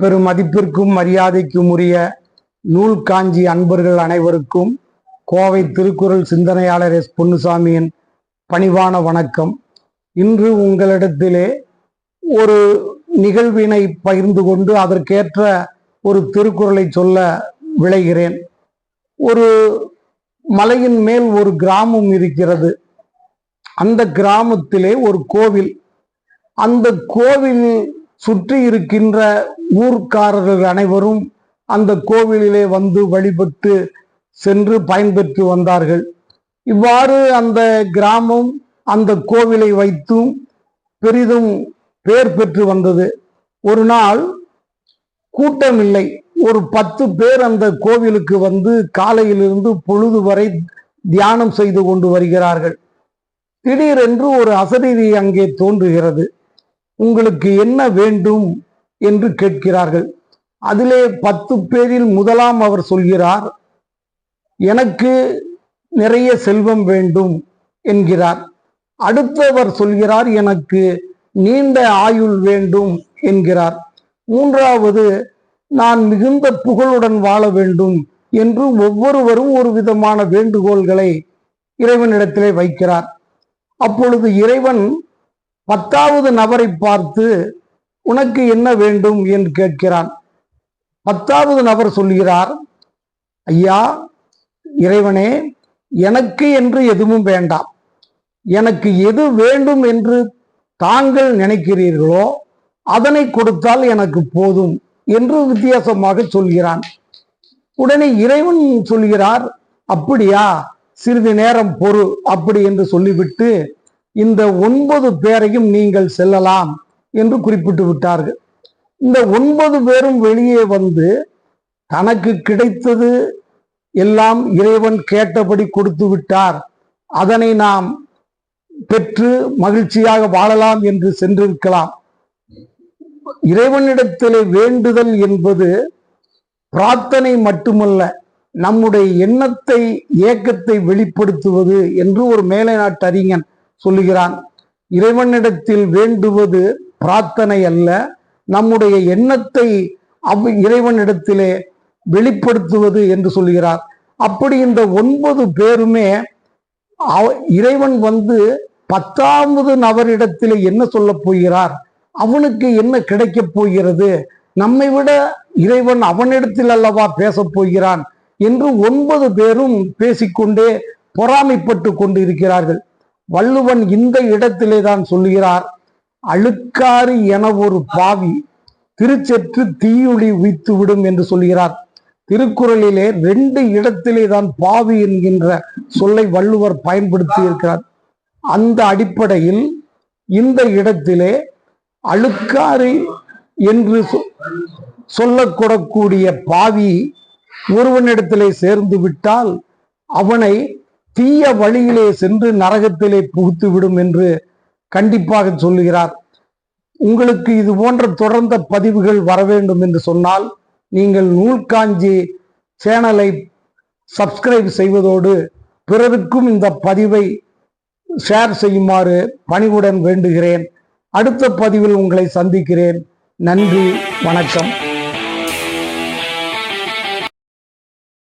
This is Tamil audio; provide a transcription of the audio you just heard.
பெரும் மதிப்பிற்கும் மரியாதைக்கும் உரிய நூல் காஞ்சி அன்பர்கள் அனைவருக்கும் கோவை திருக்குறள் சிந்தனையாளர் எஸ். பொன்னுசாமியின் பணிவான வணக்கம். இன்று உங்களிடத்திலே ஒரு நிகழ்வினை பகிர்ந்து கொண்டு அதற்கேற்ற ஒரு திருக்குறளை சொல்ல விளைகிறேன் ஒரு மலையின் மேல் ஒரு கிராமம் இருக்கிறது. அந்த கிராமத்திலே ஒரு கோவில். அந்த கோவில் சுற்றி இருக்கின்ற ஊர்க்காரர்கள் அனைவரும் அந்த கோவிலிலே வந்து வழிபட்டு சென்று பயன்பெற்று வந்தார்கள். இவ்வாறு அந்த கிராமம் அந்த கோவிலை வைத்தும் பெரிதும் பேர் பெற்று வந்தது. ஒரு நாள் கூட்டம் இல்லை ஒரு பத்து பேர் அந்த கோவிலுக்கு வந்து காலையிலிருந்து பொழுது வரை தியானம் செய்து கொண்டு வருகிறார்கள். திடீரென்று ஒரு அசரீதி அங்கே தோன்றுகிறது. உங்களுக்கு என்ன வேண்டும் என்று கேட்கிறார்கள். அதிலே பத்து பேரில் முதலாம் அவர் சொல்கிறார் எனக்கு நிறைய செல்வம் வேண்டும் என்கிறார். அடுத்தவர் சொல்கிறார் எனக்கு நீண்ட ஆயுள் வேண்டும் என்கிறார். மூன்றாவது நான் மிகுந்த புகழுடன் வாழ வேண்டும் என்று ஒவ்வொருவரும் ஒரு விதமான வேண்டுகோள்களை இறைவனிடத்திலே வைக்கிறார். அப்பொழுது இறைவன் பத்தாவது நபரை பார்த்து உனக்கு என்ன வேண்டும்? என்று கேட்கிறான். பத்தாவது நபர் சொல்கிறார் ஐயா இறைவனே எனக்கு என்று எதுவும் வேண்டாம். எனக்கு எது வேண்டும் என்று தாங்கள் நினைக்கிறீர்களோ அதனை கொடுத்தால் எனக்கு போதும் என்று வித்தியாசமாக சொல்கிறான். உடனே இறைவன் சொல்கிறார் அப்படியா சிறிது நேரம் பொறு அப்படி என்று சொல்லிவிட்டு இந்த ஒன்பது பேரையும் நீங்கள் செல்லலாம் என்று குறிப்பிட்டு விட்டார்கள். இந்த ஒன்பது பேரும் வெளியே வந்து தனக்கு கிடைத்தது எல்லாம் இறைவன் கேட்டபடி கொடுத்து விட்டார். அதனை நாம் பெற்று மகிழ்ச்சியாக வாழலாம் என்று சென்றிருக்கலாம். இறைவனிடத்திலே வேண்டுதல் என்பது பிரார்த்தனை மட்டுமல்ல நம்முடைய எண்ணத்தை ஏக்கத்தை வெளிப்படுத்துவது என்று ஒரு மேலை நாட்டு அறிஞன் சொல்லுகிறான் இறைவனிடத்தில் வேண்டுவது பிரார்த்தனை அல்ல நம்முடைய எண்ணத்தை அவ் இறைவனிடத்திலே வெளிப்படுத்துவது என்று சொல்கிறார் அப்படி இந்த ஒன்பது பேருமே அவ- இறைவன் வந்து பத்தாவது நபரிடத்தில் என்ன சொல்லப் போகிறார்? அவனுக்கு என்ன கிடைக்கப் போகிறது? நம்மை விட இறைவன் அவனிடத்தில் அல்லவா பேசப் போகிறான்? என்று ஒன்பது பேரும் பேசிக்கொண்டே பொறாமைப்பட்டு கொண்டு இருக்கிறார்கள் வள்ளுவன் இந்த இடத்திலே தான் சொல்லுகிறார் அழுக்காறு என ஒரு பாவி திருச்செற்று தீயுளி உய்த்து விடும் என்று சொல்கிறார் திருக்குறளிலே ரெண்டு இடத்திலே தான் பாவி என்கின்ற சொல்லை வள்ளுவர் பயன்படுத்தி இருக்கிறார். அந்த அடிப்படையில் இந்த இடத்திலே அழுக்காறு என்று சொ- சொல்லக்கூடக்கூடிய பாவி ஒருவனிடத்திலே சேர்ந்து விட்டால் அவனை தீய வழியிலே சென்று நரகத்திலே புகுத்து விடும் என்று கண்டிப்பாக சொல்லுகிறார். உங்களுக்கு இது போன்ற தொடர்ந்த பதிவுகள் வர வேண்டும் என்று சொன்னால் நீங்கள் நூல்காஞ்சி சேனலை சப்ஸ்கிரைப் செய்வதோடு பிறருக்கும் இந்த பதிவை ஷேர் செய்யுமாறு பணிவுடன் வேண்டுகிறேன். அடுத்த பதிவில் உங்களை சந்திக்கிறேன். நன்றி வணக்கம்.